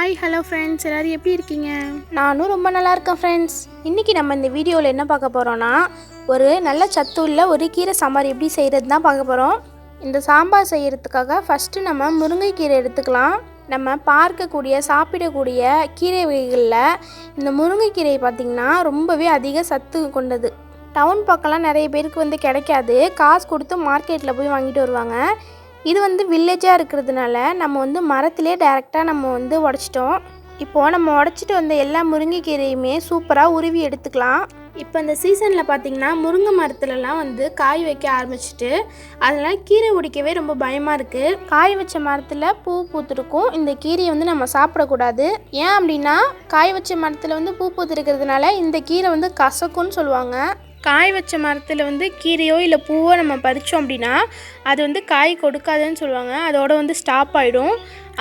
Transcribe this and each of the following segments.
Hi hello friends எல்லோரும் எப்படி இருக்கீங்க? நானும் ரொம்ப நல்லா இருக்கேன் ஃப்ரெண்ட்ஸ் இன்றைக்கி நம்ம இந்த வீடியோவில் என்ன பார்க்க போகிறோன்னா ஒரு நல்ல சத்து உள்ள ஒரு கீரை சாம்பார் எப்படி செய்கிறது தான் பார்க்க போகிறோம் இந்த சாம்பார் செய்கிறதுக்காக ஃபஸ்ட்டு நம்ம முருங்கைக்கீரை எடுத்துக்கலாம். நம்ம பார்க்கக்கூடிய சாப்பிடக்கூடிய கீரை வகைகளில் இந்த முருங்கைக்கீரை பார்த்திங்கன்னா ரொம்பவே அதிக சத்து கொண்டது. டவுன் பக்கம்லாம் நிறைய பேருக்கு வந்து கிடைக்காது. காசு கொடுத்து மார்க்கெட்டில் போய் வாங்கிட்டு வருவாங்க. இது வந்து வில்லேஜாக இருக்கிறதுனால நம்ம வந்து மரத்திலே டைரெக்டாக நம்ம வந்து உடச்சிட்டோம். இப்போது நம்ம உடச்சிட்டு வந்த எல்லா முருங்கைக்கீரையுமே சூப்பராக உருவி எடுத்துக்கலாம். இப்போ இந்த சீசனில் பார்த்திங்கன்னா முருங்கை மரத்துலலாம் வந்து காய் வைக்க ஆரம்பிச்சிட்டு அதனால் கீரை உடிக்கவே ரொம்ப பயமாக இருக்குது காய் வச்ச மரத்தில் பூ பூத்துருக்கும். இந்த கீரையை வந்து நம்ம சாப்பிடக்கூடாது. ஏன் அப்படின்னா காய் வச்ச மரத்தில் வந்து பூ பூத்துருக்கிறதுனால இந்த கீரை வந்து கசக்கும்னு சொல்லுவாங்க. காய் வச்ச மரத்தில் வந்து கீரையோ இல்லை பூவோ நம்ம பறித்தோம் அப்படின்னா அது வந்து காய் கொடுக்காதுன்னு சொல்லுவாங்க. அதோட வந்து ஸ்டாப் ஆகிடும்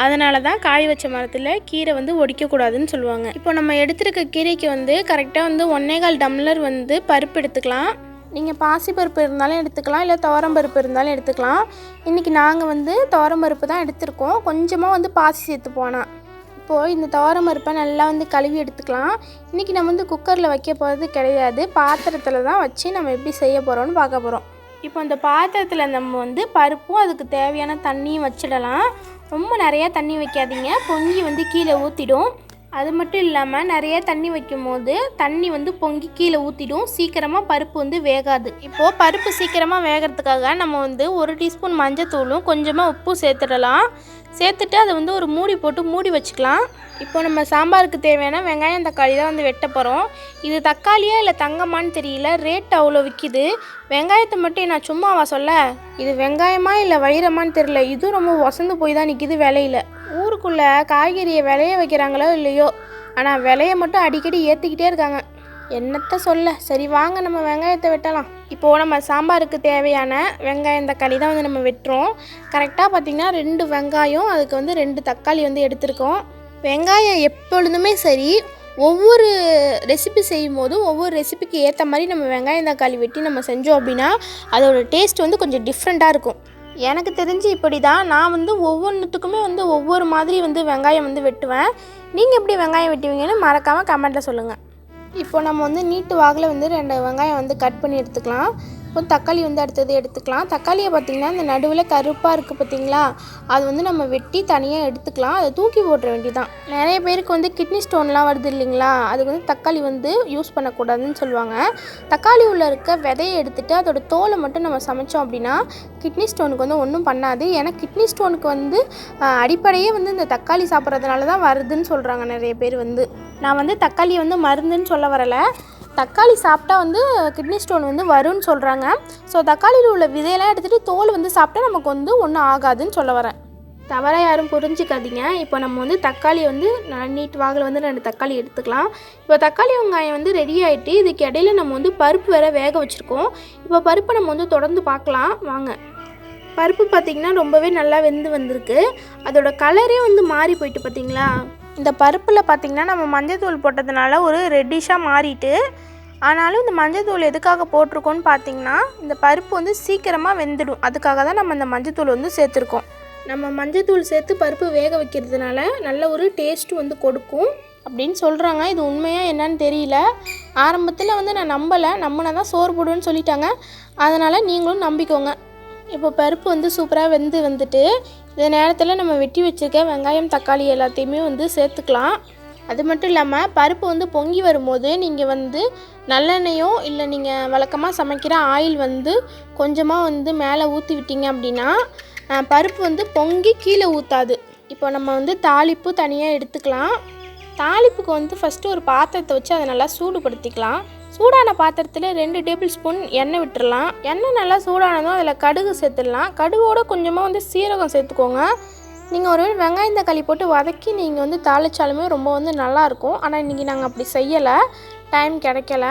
அதனால தான் காய் வச்ச மரத்தில் கீரை வந்து ஒடிக்கக்கூடாதுன்னு சொல்லுவாங்க. இப்போ நம்ம எடுத்துருக்க கீரைக்கு வந்து கரெக்டாக வந்து ஒன்னேகால் டம்ளர் வந்து பருப்பு எடுத்துக்கலாம். நீங்கள் பாசிப்பருப்பு இருந்தாலும் எடுத்துக்கலாம். இல்லை துவரம்பருப்பு இருந்தாலும் எடுத்துக்கலாம். இன்றைக்கி நாங்கள் வந்து துவரம்பருப்பு தான் எடுத்திருக்கோம். கொஞ்சமாக வந்து பாசி சேர்த்து போனால் இப்போது இந்த துவரம் பருப்பை நல்லா வந்து கழுவி எடுத்துக்கலாம். இன்றைக்கி நம்ம வந்து குக்கரில் வைக்க போகிறது கிடையாது. பாத்திரத்தில் தான் வச்சு நம்ம எப்படி செய்ய போகிறோம்னு பார்க்க போகிறோம் இப்போ அந்த பாத்திரத்தில் நம்ம வந்து பருப்பும் அதுக்கு தேவையான தண்ணியும் வச்சிடலாம். ரொம்ப நிறையா தண்ணி வைக்காதீங்க. பொங்கி வந்து கீழே ஊற்றிடும் அது மட்டும் இல்லாமல் நிறைய தண்ணி வைக்கும் போது தண்ணி வந்து பொங்கி கீழே ஊற்றிடும் சீக்கிரமாக பருப்பு வந்து வேகாது. இப்போது பருப்பு சீக்கிரமாக வேகிறதுக்காக நம்ம வந்து ஒரு டீஸ்பூன் மஞ்சத்தூளும் கொஞ்சமாக உப்பும் சேர்த்துடலாம். சேர்த்துட்டு அதை வந்து ஒரு மூடி போட்டு மூடி வச்சுக்கலாம். இப்போ நம்ம சாம்பாருக்கு தேவையான வெங்காயம் தக்காளி தான் வந்து வெட்ட போகிறோம் இது தக்காளியா இல்லை தங்கமான்னு தெரியல. ரேட் அவ்வளோ விற்கிது வெங்காயத்தை மட்டும் நான் சும்மாவா சொல்ல? இது வெங்காயமா இல்லை வைரமான்னு தெரியல. இதுவும் ரொம்ப வசந்து போய் தான் நிற்கிது விலையில். ஊருக்குள்ளே காய்கறியை விளைய வைக்கிறாங்களோ இல்லையோ? ஆனால் விலையை மட்டும் அடிக்கடி ஏற்றிக்கிட்டே இருக்காங்க. என்னத்த சொல்ல? சரி வாங்க நம்ம வெங்காயத்தை வெட்டலாம். இப்போது நம்ம சாம்பாருக்கு தேவையான வெங்காயம் தக்காளி தான் வந்து நம்ம வெட்டுறோம். கரெக்டாக பார்த்திங்கன்னா ரெண்டு வெங்காயம் அதுக்கு வந்து ரெண்டு தக்காளி வந்து எடுத்திருக்கோம். வெங்காயம் எப்பொழுதுமே சரி ஒவ்வொரு ரெசிபி செய்யும் போதும் ஒவ்வொரு ரெசிபிக்கு ஏற்ற மாதிரி நம்ம வெங்காயம் தக்காளி வெட்டி நம்ம செஞ்சோம் அப்படின்னா அதோட டேஸ்ட் வந்து கொஞ்சம் டிஃப்ரெண்ட்டாக இருக்கும். எனக்கு தெரிஞ்சு இப்படி தான் நான் வந்து ஒவ்வொன்றுத்துக்குமே வந்து ஒவ்வொரு மாதிரி வந்து வெங்காயம் வந்து வெட்டுவேன். நீங்கள் எப்படி வெங்காயம் வெட்டுவீங்கன்னு மறக்காமல் கமெண்ட்டில் சொல்லுங்கள் இப்போ நம்ம வந்து நீட்டு வாகில் வந்து ரெண்டு வெங்காயம் வந்து கட் பண்ணி எடுத்துக்கலாம். இப்போ தக்காளி வந்து அடுத்தது எடுத்துக்கலாம். தக்காளியை பார்த்திங்கன்னா இந்த நடுவில் கருப்பாக இருக்குது பார்த்தீங்களா? அது வந்து நம்ம வெட்டி தனியாக எடுத்துக்கலாம். அதை தூக்கி போட்டுற வேண்டியதான் நிறைய பேருக்கு வந்து கிட்னி ஸ்டோன்லாம் வருது இல்லைங்களா? அதுக்கு வந்து தக்காளி வந்து யூஸ் பண்ணக்கூடாதுன்னு சொல்லுவாங்க. தக்காளி உள்ளே இருக்க விதையை எடுத்துகிட்டு அதோட தோலை மட்டும் நம்ம சமைச்சோம் அப்படின்னா கிட்னி ஸ்டோனுக்கு வந்து ஒன்றும் பண்ணாது. ஏன்னா கிட்னி ஸ்டோனுக்கு வந்து அடிப்படையே வந்து இந்த தக்காளி சாப்பிட்றதுனால தான் வருதுன்னு சொல்கிறாங்க நிறைய பேர் வந்து. நான் வந்து தக்காளியை வந்து மருந்துன்னு சொல்ல வரலை. தக்காளி சாப்பிட்டா வந்து கிட்னி ஸ்டோன் வந்து வரும்னு சொல்கிறாங்க ஸோ தக்காளியில் உள்ள விதையெல்லாம் எடுத்துகிட்டு தோல் வந்து சாப்பிட்டா நமக்கு வந்து ஒன்றும் ஆகாதுன்னு சொல்ல வரேன். தவறாக யாரும் புரிஞ்சிக்காதீங்க. இப்போ நம்ம வந்து தக்காளி வந்து நான் நீட் வாகில் வந்து ரெண்டு தக்காளி எடுத்துக்கலாம். இப்போ தக்காளி வெங்காயம் வந்து ரெடி ஆகிட்டு இதுக்கு இடையில நம்ம வந்து பருப்பு வேற வேக வச்சுருக்கோம். இப்போ பருப்பை நம்ம வந்து தொடர்ந்து பார்க்கலாம். வாங்க. பருப்பு பார்த்திங்கன்னா ரொம்பவே நல்லா வெந்து வந்திருக்கு. அதோட கலரே வந்து மாறி போயிட்டு பார்த்தீங்களா? இந்த பருப்பில் பார்த்திங்கன்னா நம்ம மஞ்சத்தூள் போட்டதுனால ஒரு ரெட்டிஷாக மாறிட்டு ஆனாலும் இந்த மஞ்சத்தூள் எதுக்காக போட்டிருக்கோன்னு பார்த்தீங்கன்னா இந்த பருப்பு வந்து சீக்கிரமாக வெந்துடும். அதுக்காக தான் நம்ம இந்த மஞ்சத்தூள் வந்து சேர்த்துருக்கோம். நம்ம மஞ்சத்தூள் சேர்த்து பருப்பு வேக வைக்கிறதுனால நல்ல ஒரு டேஸ்ட் வந்து கொடுக்கும். அப்படின்னு சொல்கிறாங்க இது உண்மையாக என்னன்னு தெரியல. ஆரம்பத்தில் வந்து நான் நம்பலை. நம்பினா தான் சோறு போடுவேன்னு சொல்லிட்டாங்க. அதனால் நீங்களும் நம்பிக்கோங்க. இப்போ பருப்பு வந்து சூப்பராக வெந்து வந்துட்டு இந்த நேரத்தில் நம்ம வெட்டி வச்சுருக்க வெங்காயம் தக்காளி எல்லாத்தையுமே வந்து சேர்த்துக்கலாம். அது மட்டும் இல்லாமல் பருப்பு வந்து பொங்கி வரும்போது நீங்கள் வந்து நல்லெண்ணெயோ இல்லை நீங்கள் வழக்கமாக சமைக்கிற ஆயில் வந்து கொஞ்சமாக வந்து மேலே ஊற்றி விட்டீங்க அப்படின்னா பருப்பு வந்து பொங்கி கீழே ஊற்றாது இப்போ நம்ம வந்து தாளிப்பு தனியாக எடுத்துக்கலாம். தாளிப்புக்கு வந்து ஃபஸ்ட்டு ஒரு பாத்திரத்தை வச்சு அதை நல்லா சூடுபடுத்திக்கலாம். சூடான பாத்திரத்தில் ரெண்டு டேபிள் ஸ்பூன் எண்ணெய் விட்டுடலாம் எண்ணெய் நல்லா சூடானதும் அதில் கடுகு சேர்த்துடலாம். கடுகோட கொஞ்சமாக வந்து சீரகம் சேர்த்துக்கோங்க. நீங்கள் ஒரு வெங்காயம் தக்காளி போட்டு வதக்கி நீங்கள் வந்து தாளிச்சாலுமே ரொம்ப வந்து நல்லாயிருக்கும் ஆனால் இன்றைக்கி நாங்கள் அப்படி செய்யலை. டைம் கிடைக்கல.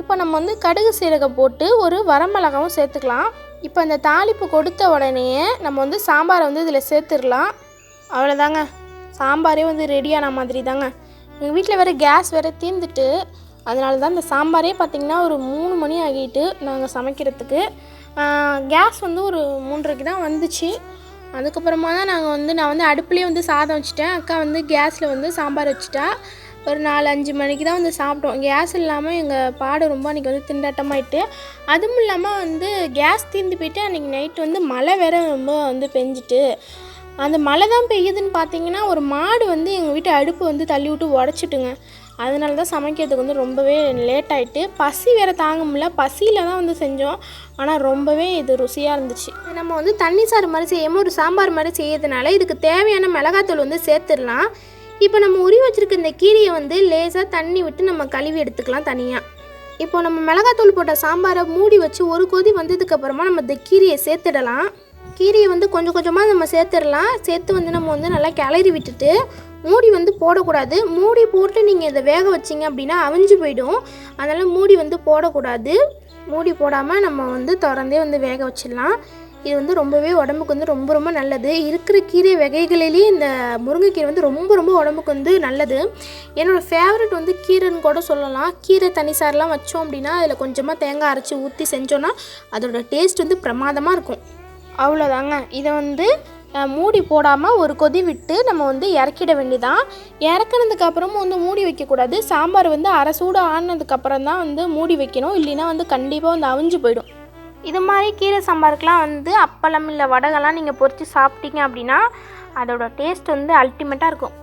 இப்போ நம்ம வந்து கடுகு சீரகம் போட்டு ஒரு வரமிளகாவும் சேர்த்துக்கலாம். இப்போ இந்த தாளிப்பு கொடுத்த உடனேயே நம்ம வந்து சாம்பாரை வந்து இதில் சேர்த்துடலாம். அவ்வளோதாங்க சாம்பாரே வந்து ரெடியான மாதிரி தாங்க எங்கள் வீட்டில் வேறு கேஸ் வேறு தீர்ந்துட்டு அதனால தான் இந்த சாம்பாரே பார்த்திங்கன்னா ஒரு மூணு மணி ஆகிட்டு நாங்கள் சமைக்கிறதுக்கு. கேஸ் வந்து ஒரு மூன்றரைக்கு தான் வந்துச்சு. அதுக்கப்புறமா தான் நாங்கள் வந்து நான் வந்து அடுப்புலேயே வந்து சாதம் வச்சுட்டேன். அக்கா வந்து கேஸில் வந்து சாம்பார் வச்சுட்டா. ஒரு நாலு அஞ்சு மணிக்கு தான் வந்து சாப்பிட்டோம். கேஸ் இல்லாமல் எங்கள் பாடு ரொம்ப அன்றைக்கி வந்து திண்டாட்டமாயிட்டு. அதுவும் இல்லாமல் வந்து கேஸ் தீர்ந்து போயிட்டு அன்றைக்கி நைட் வந்து மழை வேற ரொம்ப வந்து பெஞ்சிட்டு. அந்த மழை தான் பெய்யுதுன்னு பார்த்தீங்கன்னா ஒரு மாடு வந்து எங்கள் வீட்டு அடுப்பு வந்து தள்ளி விட்டு உடச்சிட்டுங்க. அதனால தான் சமைக்கிறதுக்கு வந்து ரொம்பவே லேட் ஆகிட்டு பசி வேறு தாங்க முடியல. பசியில் தான் வந்து செஞ்சோம். ஆனால் ரொம்பவே இது ருசியாக இருந்துச்சு. நம்ம வந்து தண்ணி சாறு மாதிரி செய்யாமல் ஒரு சாம்பார் மாதிரி செய்யறதுனால இதுக்கு தேவையான மிளகாத்தூள் வந்து சேர்த்துடலாம். இப்போ நம்ம உரி வச்சுருக்க இந்த கீரையை வந்து லேசாக தண்ணி விட்டு நம்ம கழுவி எடுத்துக்கலாம் தனியாக இப்போ நம்ம மிளகாத்தூள் போட்ட சாம்பாரை மூடி வச்சு ஒரு கொதி வந்ததுக்கப்புறமா நம்ம இந்த கீரையை சேர்த்துடலாம். கீரையை வந்து கொஞ்சம் கொஞ்சமாக நம்ம சேர்த்துடலாம். சேர்த்து வந்து நம்ம வந்து நல்லா கிளறி விட்டுட்டு மூடி வந்து போடக்கூடாது. மூடி போட்டு நீங்கள் இதை வேக வச்சிங்க அப்படின்னா அவிஞ்சு போயிடும். அதனால் மூடி வந்து போடக்கூடாது. மூடி போடாமல் நம்ம வந்து திறந்தே வந்து வேக வச்சிடலாம். இது வந்து ரொம்பவே உடம்புக்கு வந்து ரொம்ப ரொம்ப நல்லது. இருக்கிற கீரை வகைகளிலேயே இந்த முருங்கைக்கீரை வந்து ரொம்ப ரொம்ப உடம்புக்கு வந்து நல்லது. என்னோடய ஃபேவரட் வந்து கீரைன்னு கூட சொல்லலாம். கீரை தனி சாரெலாம் வச்சோம் அப்படின்னா அதில் கொஞ்சமாக தேங்காய் அரைச்சி ஊற்றி செஞ்சோன்னா அதோட டேஸ்ட் வந்து பிரமாதமாக இருக்கும். அவ்வளோதாங்க இதை வந்து மூடி போடாமல் ஒரு கொதி விட்டு நம்ம வந்து இறக்கிட வேண்டியதான் இறக்குனதுக்கப்புறமும் வந்து மூடி வைக்கக்கூடாது சாம்பார் வந்து அரை சூடு ஆனதுக்கப்புறம் தான் வந்து மூடி வைக்கணும். இல்லைன்னா வந்து கண்டிப்பாக வந்து அவிஞ்சு போயிடும். இது மாதிரி கீரை சாம்பாருக்கெலாம் வந்து அப்பளம் இல்லை வடகெல்லாம் நீங்கள் பொறித்து சாப்பிட்டீங்க அப்படின்னா அதோடய டேஸ்ட் வந்து அல்டிமேட்டாக இருக்கும்.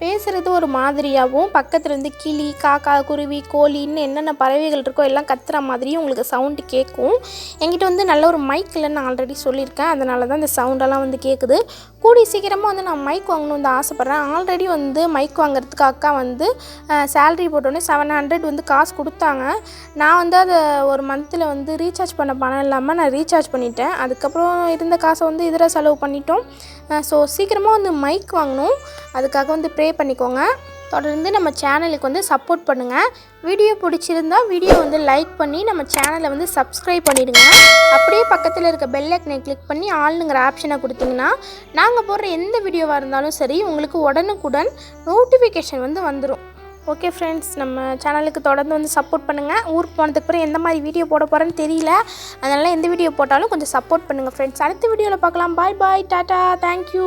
பேசுகிறது ஒரு மாதிரியாகவும் பக்கத்தில் வந்து கிளி காக்கா குருவி கோழின்னு என்னென்ன பறவைகள் இருக்கோ எல்லாம் கத்துற மாதிரியும் உங்களுக்கு சவுண்டு கேட்கும் என்கிட்ட வந்து நல்ல ஒரு மைக்கில் நான் ஆல்ரெடி சொல்லியிருக்கேன். அதனால தான் இந்த சவுண்டெல்லாம் வந்து கேட்குது கூடி சீக்கிரமாக வந்து நான் மைக் வாங்கணும்னு தான் ஆசைப்பட்றேன். ஆல்ரெடி வந்து மைக் வாங்குறதுக்கு அக்கா வந்து சேலரி போட்டோன்னே செவன் ஹண்ட்ரட் வந்து காசு கொடுத்தாங்க. நான் வந்து அதை ஒரு மந்தில் வந்து ரீசார்ஜ் பண்ண பணம் இல்லாமல் நான் ரீசார்ஜ் பண்ணிட்டேன். அதுக்கப்புறம் இருந்த காசை வந்து இதில் செலவு பண்ணிட்டோம். ஸோ சீக்கிரமாக வந்து மைக் வாங்கணும். அதுக்காக வந்து ப்ரே பண்ணிக்கோங்க. தொடர்ந்து நம்ம சேனலுக்கு வந்து சப்போர்ட் பண்ணுங்கள் வீடியோ பிடிச்சிருந்தா வீடியோ வந்து லைக் பண்ணி நம்ம சேனலை வந்து சப்ஸ்கிரைப் பண்ணிடுங்க. அப்படியே பக்கத்தில் இருக்க பெல் ஐக்கனை கிளிக் பண்ணி ஆளுங்கிற ஆப்ஷனை கொடுத்தீங்கன்னா நாங்கள் போடுற எந்த வீடியோவாக இருந்தாலும் சரி உங்களுக்கு உடனுக்குடன் நோட்டிஃபிகேஷன் வந்து வந்துடும் ஓகே ஃப்ரெண்ட்ஸ் நம்ம சேனலுக்கு தொடர்ந்து வந்து சப்போர்ட் பண்ணுங்கள் ஊருக்கு போனதுக்கு அப்புறம் எந்த மாதிரி வீடியோ போட போகிறேன்னு தெரியல. அதனால் எந்த வீடியோ போட்டாலும் கொஞ்சம் சப்போர்ட் பண்ணுங்கள் ஃப்ரெண்ட்ஸ் அடுத்த வீடியோவில் பார்க்கலாம். பாய் பாய் டாட்டா தேங்க்யூ